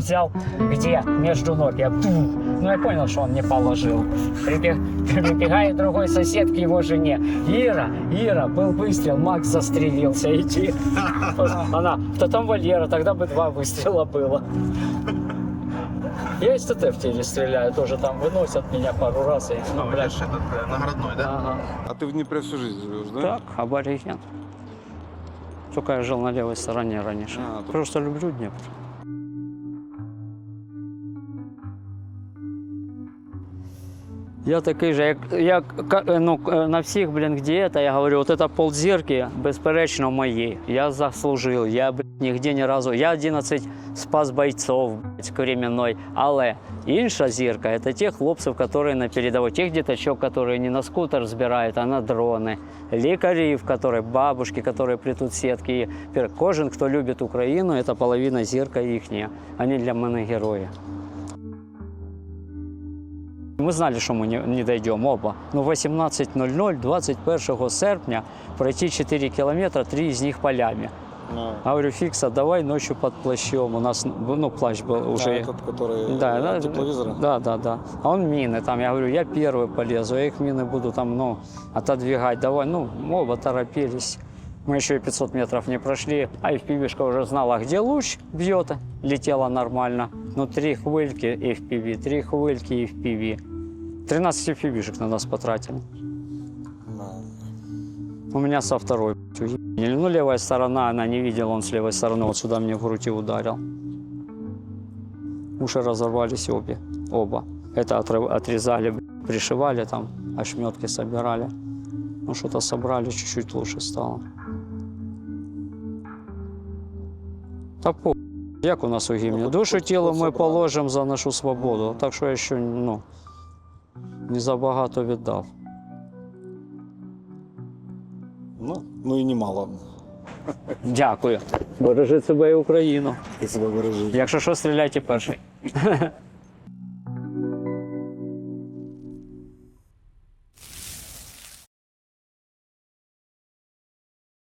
взял, где? Между ног. Я, ну, я понял, что он не положил. Прибег- Прибегает другой сосед к его жене. Ира, Ира, был выстрел, Макс застрелился. Иди. Она, да там Валера, тогда бы два выстрела было. Я из ТТ в теле стреляю, тоже там выносят меня пару раз. И, ну, Ну, блядь. этот э, наградной, да? Ага. А ты в Днепре всю жизнь живешь, да? Так, абориген. Только я жил на левой стороне раньше. А, то- Просто люблю Днепр. Я такий же, як, як ка- е, ну, е, на всіх, блін, где это, я говорю, вот это ползірки, безперечно, мої. Я заслужив, я, блін, нігде ні разу, я 11 спас бойцов, блядь, кремінной, але інша зірка, це ті хлопців, які на передовій, тих діточок, які не на скутер збирають, а на дрони, лікарів, які, бабушки, які плетуть сітки. Пер- Кожен, хто любить Україну, це половина зірка їхня. Вони для мене герої. Ми знали, що ми не, дійдемо оба. Ну, 18.00, 21 серпня пройти 4 кілометри, 3 з них полями. Ну, Говорю, Фикса, давай ночью под плащом. У нас, ну, плащ был уже. а этот, который Да, да, тепловизора? да, да, да. А он мины там. Я говорю, я первый полезу, я их мины буду там, ну, отодвигать. Давай, ну, оба торопились. Мы еще и 500 метров не прошли, а FPV-шка уже знала, где луч бьет, летела нормально. Ну, три хвильки FPV, три хвильки FPV. 13 FPV-шек на нас потратили. Да. У меня со второй. блядь, уебали. Ну, левая сторона, она не видела, он с левой стороны вот сюда мне в грудь и ударил. Уши разорвались обе, оба. Это отрыв- отрезали, блядь, пришивали там, ошметки собирали. Ну, что-то собрали, чуть-чуть лучше стало. Та по як у нас у гімні? Ну, Душу хоч- тіло хоч ми собрали. положимо за нашу свободу. Так що я ще ну, не забагато віддав. Ну, ну і немало. Дякую. Бережи себе і Україну. І себе бережи. Якщо що, стріляйте перший.